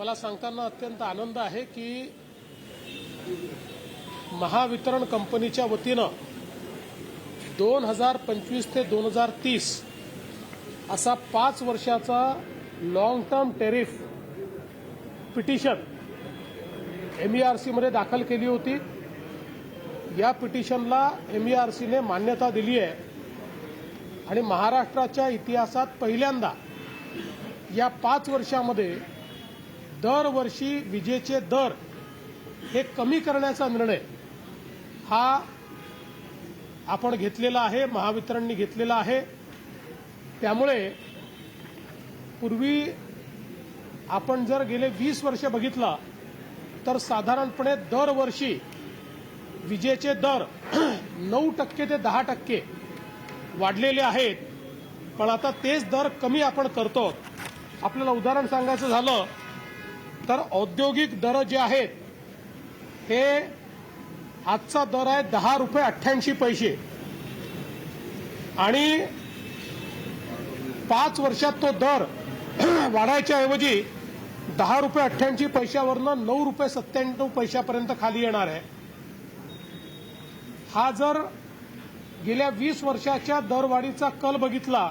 मला सांगताना अत्यंत आनंद आहे की महावितरण कंपनीच्या वतीनं दोन हजार पंचवीस ते दोन हजार तीस असा पाच वर्षाचा लाँग टर्म टेरिफ पिटिशन एमईआरसीमध्ये दाखल केली होती. या पिटिशनला एमईआरसीने मान्यता दिली आहे. आणि महाराष्ट्राच्या इतिहासात पहिल्यांदा या पाच वर्षामध्ये दरवर्षी विजेचे दर हे कमी करण्याचा निर्णय हा आपण घेतलेला आहे महावितरणनी घेतलेला आहे. त्यामुळे पूर्वी आपण जर गेले वीस वर्ष बघितलं तर साधारणपणे दरवर्षी विजेचे दर नऊ टक्के ते दहा टक्के वाढलेले आहेत. पण आता तेच दर कमी आपण करतो आपल्याला उदाहरण सांगायचं झालं तर औद्योगिक दर जे आहेत हे आजचा दर आहे दहा रुपये अठ्ठ्याऐंशी पैसे. आणि पाच वर्षात तो दर वाढायच्या ऐवजी दहा रुपये अठ्ठ्याऐंशी पैशावरनं नऊ रुपये सत्त्याण्णव पैशापर्यंत खाली येणार आहे. हा जर गेल्या वीस वर्षाच्या दरवाढीचा कल बघितला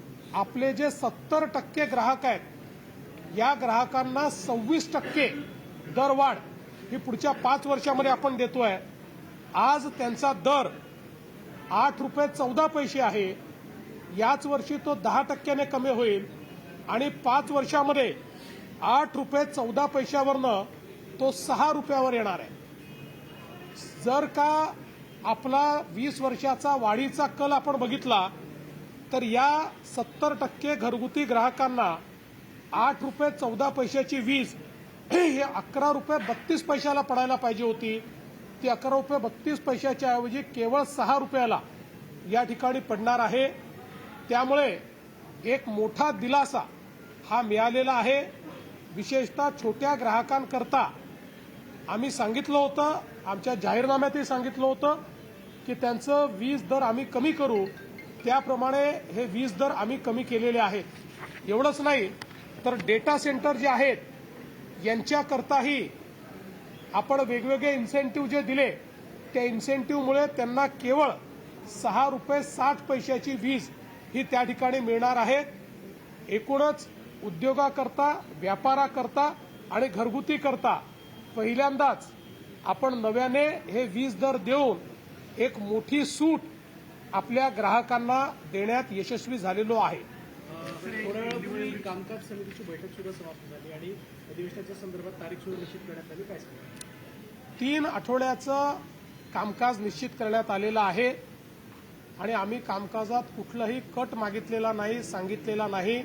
आपले जे सत्तर टक्के ग्राहक आहेत या ग्राहकांना सव्वीस टक्के दरवाढ ही पुढच्या पाच वर्षामध्ये आपण देतोय. आज त्यांचा दर आठ रुपये चौदा पैसे आहे. याच वर्षी तो दहा टक्क्याने कमी होईल आणि पाच वर्षामध्ये आठ रुपये चौदा पैशावरनं तो सहा रुपयावर येणार आहे. जर का आपला वीस वर्षाचा वाढीचा कल आपण बघितला तर या सत्तर टक्के घरगुती ग्राहकांना आठ रुपये चौदा पैशाची वीज हे अकरा रुपये बत्तीस पैशाला पडायला पाहिजे होती. ती अकरा रुपये बत्तीस पैशाच्या ऐवजी केवळ सहा रुपयाला या ठिकाणी पडणार आहे. त्यामुळे एक मोठा दिलासा हा मिळालेला आहे. विशेषतः छोट्या ग्राहकांकरता आम्ही सांगितलं होतं आमच्या जाहीरनाम्यातही सांगितलं होतं की त्यांचं वीज दर आम्ही कमी करू. त्याप्रमाणे हे वीज दर आम्ही कमी केलेले आहेत. एवढंच नाही तर डेटा सेंटर जे आहेत यांच्याकरताही आपण वेगवेगळे इन्सेंटिव्ह जे दिले त्या इन्सेंटिव्हमुळे त्यांना केवळ सहा रुपये साठ पैशाची वीज ही त्या ठिकाणी मिळणार आहे. एकूणच उद्योगाकरता व्यापाराकरता आणि घरगुती करता पहिल्यांदाच आपण नव्याने हे वीज दर देऊन एक मोठी सूट आपल्या ग्राहकांना देण्यात यशस्वी झालेलो आहे. थोड्या वेळापूर्वी कामकाज समितीची बैठक सुद्धा समाप्त झाली आणि अधिवेशनाच्या संदर्भात तारीख सुद्धा निश्चित करण्यात आली. काय तीन आठवड्याचं कामकाज निश्चित करण्यात आलेलं आहे आणि आम्ही कामकाजात कुठलाही कट मागितलेला नाही सांगितलेला नाही.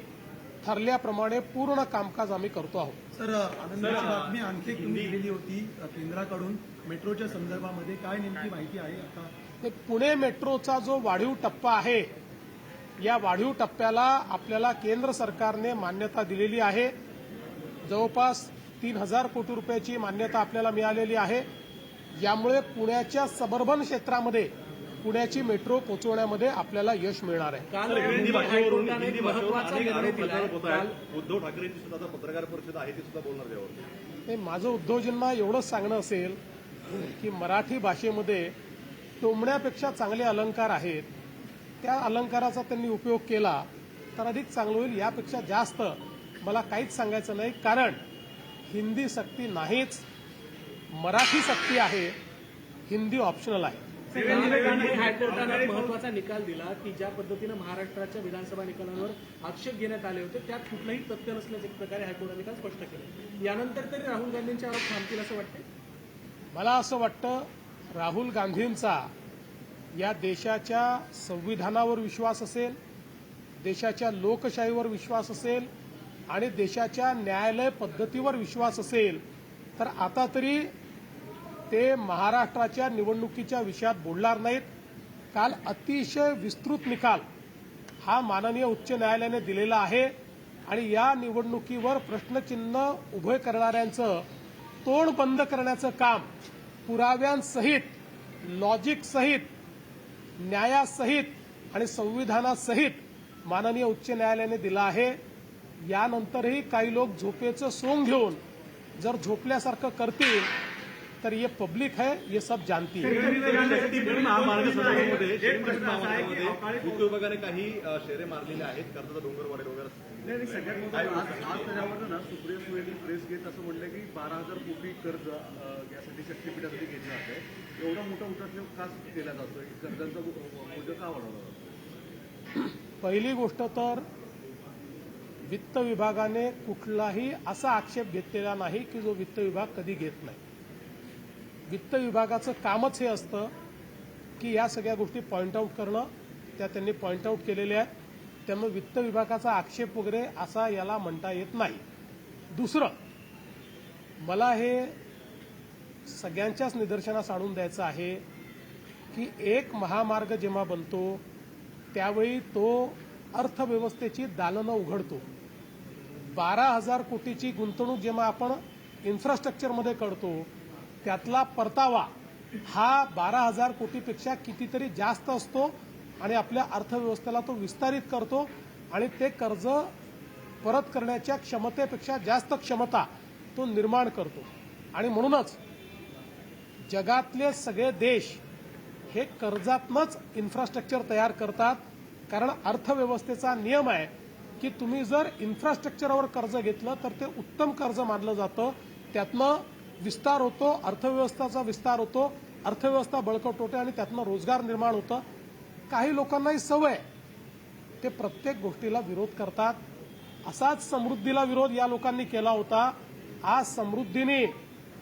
ठरल्याप्रमाणे पूर्ण कामकाज आम्ही करतो आहोत. सर आनंदाची बातमी आणखी दिलेली होती केंद्राकडून. मेट्रोच्या संदर्भामध्ये काय नेमकी माहिती आहे आता? पुणे मेट्रोचा जो वाढीव टप्पा आहे या वाढीव टप्प्याला आपल्याला केंद्र सरकारने मान्यता दिलेली आहे. जवळपास तीन हजार कोटी रुपयाची मान्यता आपल्याला मिळालेली आहे. यामुळे पुण्याच्या सबर्बन क्षेत्रामध्ये पुण्याची मेट्रो पोहोचवण्यामध्ये आपल्याला यश मिळणार आहे. उद्धव ठाकरेंची सुद्धा आता पत्रकार परिषद आहे ती सुद्धा बोलणार माझं उद्धवजींना एवढंच सांगणं असेल की मराठी भाषेमध्ये टोमण्यापेक्षा चांगले अलंकार आहेत त्या अलंकाराचा त्यांनी उपयोग केला तर अधिक चांगलं होईल यापेक्षा जास्त मला काहीच सांगायचं नाही कारण हिंदी सक्ती नाहीच मराठी सक्ती आहे हिंदी ऑप्शनल आहे. हायकोर्टाने महत्त्वाचा निकाल दिला की ज्या पद्धतीनं महाराष्ट्राच्या विधानसभा निकालांवर आक्षेप घेण्यात आले होते त्यात कुठलंही तथ्य नसल्याचे प्रकारे हायकोर्टाने काल स्पष्ट केलं. यानंतर तरी राहुल गांधींचे आरोप थांबतील असं वाटतं मला असं वाटतं राहुल गांधींचा या देशाच्या संविधानावर विश्वास असेल देशाच्या लोकशाहीवर विश्वास असेल आणि देशाच्या न्यायालय पद्धतीवर विश्वास असेल तर आता तरी ते महाराष्ट्राच्या निवडणुकीच्या विषयात बोलणार नाहीत. काल अतिशय विस्तृत निकाल हा माननीय उच्च न्यायालयाने दिलेला आहे आणि या निवडणुकीवर प्रश्नचिन्ह उभे करणाऱ्यांचं तोंड बंद करण्याचं काम पुराव्यांसहित लॉजिकसहित न्यायासहित आणि संविधानासहित माननीय उच्च न्यायालयाने दिलं आहे. यानंतरही काही लोक झोपेचं सोंग घेऊन जर झोपल्यासारखं करतील तर ये पब्लिक है ये सब जानती है। विभागाने काही शेरे मारलेले आहेत कर्जाचा डोंगर वाढेल वगैरे नाही नाही, सगळ्यात महत्त्वाचं आज त्याच्यावर ना सुप्रिया सुळेंनी प्रेस घेत असं म्हणलं की बारा हजार कोटी कर्ज यासाठी शक्तीपीठासाठी घेतलं जातं एवढा मोठा उठाव का केला जातोय? कर्जांचा बोजा का वाढवला जातो पहिली गोष्ट तर वित्त विभागाने कुठलाही असा आक्षेप घेतलेला नाही की जो वित्त विभाग कधी घेत नाही. वित्त विभागाचं कामच हे असतं की या सगळ्या गोष्टी पॉईंट आऊट करणं. त्या त्यांनी पॉईंट आऊट केलेल्या आहेत. त्यामुळे वित्त विभागाचा आक्षेप वगैरे असा याला म्हणता येत नाही. दुसरं मला हे सगळ्यांच्याच निदर्शनास आणून द्यायचं आहे की एक महामार्ग जेव्हा बनतो त्यावेळी तो अर्थव्यवस्थेची दालनं उघडतो. बारा हजार कोटीची गुंतवणूक जेव्हा आपण इन्फ्रास्ट्रक्चरमध्ये करतो त्यातला परतावा हा बारा हजार कोटीपेक्षा कितीतरी जास्त असतो आणि आपल्या अर्थव्यवस्थेला तो विस्तारित करतो आणि ते कर्ज परत करण्याच्या क्षमतेपेक्षा जास्त क्षमता तो निर्माण करतो. आणि म्हणूनच जगातले सगळे देश हे कर्जातनंच इन्फ्रास्ट्रक्चर तयार करतात कारण अर्थव्यवस्थेचा नियम आहे की तुम्ही जर इन्फ्रास्ट्रक्चरवर कर्ज घेतलं तर ते उत्तम कर्ज मानलं जातं. त्यातनं विस्तार होतो अर्थव्यवस्थाचा विस्तार होतो अर्थव्यवस्था बळकट होते आणि त्यातनं रोजगार निर्माण होतं. काही लोकांनाही सवय. ते प्रत्येक गोष्टीला विरोध करतात. असाच समृद्धीला विरोध या लोकांनी केला होता. आज समृद्धीने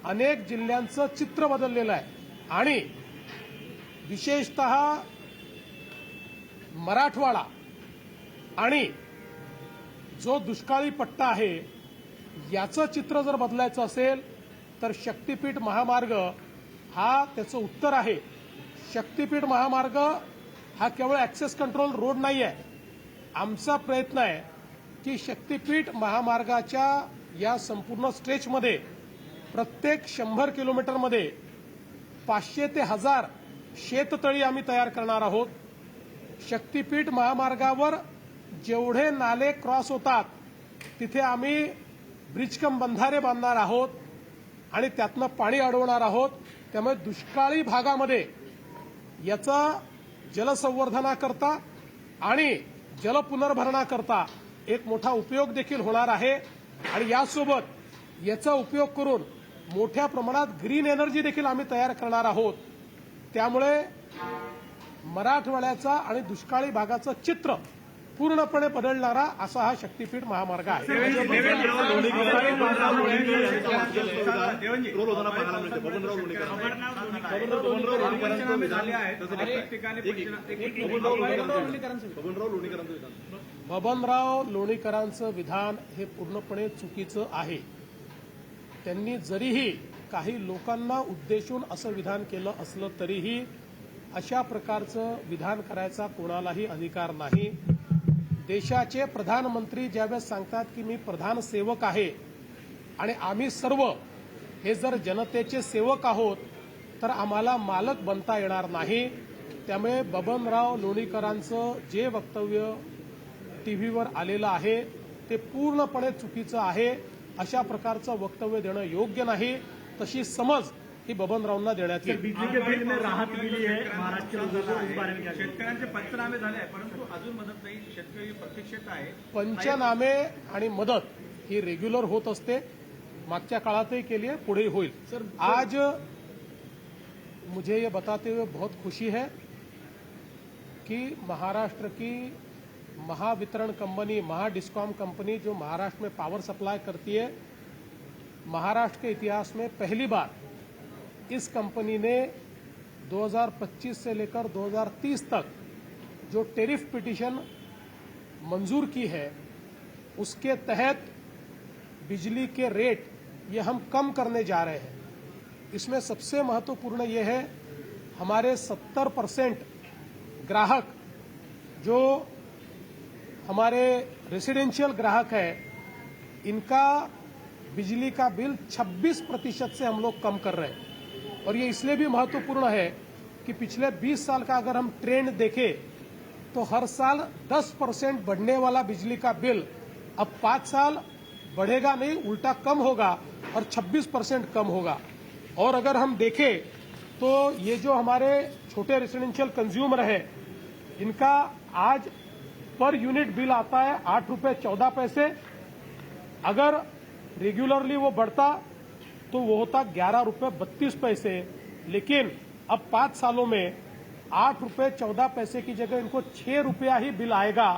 अनेक जिल्ह्यांचं चित्र बदललेलं आहे. आणि विशेषत मराठवाडा आणि जो दुष्काळी पट्टा आहे याचं चित्र जर बदलायचं असेल तर शक्तीपीठ महामार्ग हा त्याचं उत्तर आहे. शक्तीपीठ महामार्ग हा केवळ ऍक्सेस कंट्रोल रोड नाही आहे आमचा प्रयत्न आहे की शक्तीपीठ महामार्गाच्या या संपूर्ण स्ट्रेचमध्ये प्रत्येक शंभर किलोमीटरमध्ये पाचशे ते हजार शेततळी आम्ही तयार करणार आहोत. शक्तीपीठ महामार्गावर जेवढे नाले क्रॉस होतात तिथे आम्ही ब्रिजकम बंधारे बांधणार आहोत. आणि त्यातनं पाणी अडवणार आहोत. त्यामुळे दुष्काळी भागामध्ये याचा जलसंवर्धनाकरता आणि जलपुनर्भरणाकरता एक मोठा उपयोग देखील होणार आहे. आणि यासोबत याचा उपयोग करून मोठ्या प्रमाणात ग्रीन एनर्जी देखील आम्ही तयार करणार आहोत. त्यामुळे मराठवाड्याचा आणि दुष्काळी भागाचं चित्र पूर्णपणे बदलणारा असा हा शक्तीपीठ महामार्ग आहे बबनराव लोणीकरांचं विधान हे पूर्णपणे चुकीचं आहे त्यांनी जरीही काही लोकांना उद्देशून असं विधान केलं असलं तरीही अशा प्रकारचं विधान करायचा कोणालाही अधिकार नाही देशाचे प्रधानमंत्री ज्यावेळेस सांगतात की मी प्रधान सेवक आहे आणि आम्ही सर्व हे जर जनतेचे सेवक आहोत तर आम्हाला मालक बनता येणार नाही. त्यामुळे बबनराव लोणीकरांचं जे वक्तव्य टीव्हीवर आलेलं आहे ते पूर्णपणे चुकीचं आहे. अशा प्रकारचं वक्तव्य देणं योग्य नाही. तशी समज ही बबनरावांना देण्यात येईल. राहत दिली आहे. महाराष्ट्र शेतकऱ्यांचे पंचनामे झाले आहे परंतु अजून मदत नाही. शेतकरी प्रतीक्षेत आहे पंचनामे आणि मदत ही रेग्युलर होत असते. मागच्या काळातही केली आहे पुढेही होईल. सर, आज मुझे ये बताते हुए बहुत खुशी है कि महाराष्ट्र की महावितरण कंपनी महाडिस्कॉम कंपनी जो महाराष्ट्र में पावर सप्लाई करती है महाराष्ट्र के इतिहास में पहली बार इस कंपनी ने 2025 से लेकर 2030 तक जो टेरिफ पिटीशन मंजूर की है, उसके तहत बिजली के रेट ये हम कम करने जा रहे हैं। इसमें सबसे महत्वपूर्ण ये है, हमारे 70 परसेंट ग्राहक जो हमारे रेसिडेंशियल ग्राहक है, इनका बिजली का बिल 26 प्रतिशत से हम लोग कम कर रहे हैं। और ये इसलिए भी महत्वपूर्ण है कि पिछले 20 साल का अगर हम ट्रेंड देखें तो हर साल 10 परसेंट बढ़ने वाला बिजली का बिल अब पाँच साल बढ़ेगा नहीं, उल्टा कम होगा और 26 परसेंट कम होगा। और अगर हम देखें तो ये जो हमारे छोटे रेसिडेंशियल कंज्यूमर है, इनका आज पर यूनिट बिल आता है आठ रुपये चौदह पैसे। अगर रेगुलरली वो बढ़ता तो वो होता ग्यारह रुपये बत्तीस पैसे। लेकिन अब पाँच सालों में आठ रुपये चौदह पैसे की जगह इनको छह रुपया ही बिल आएगा।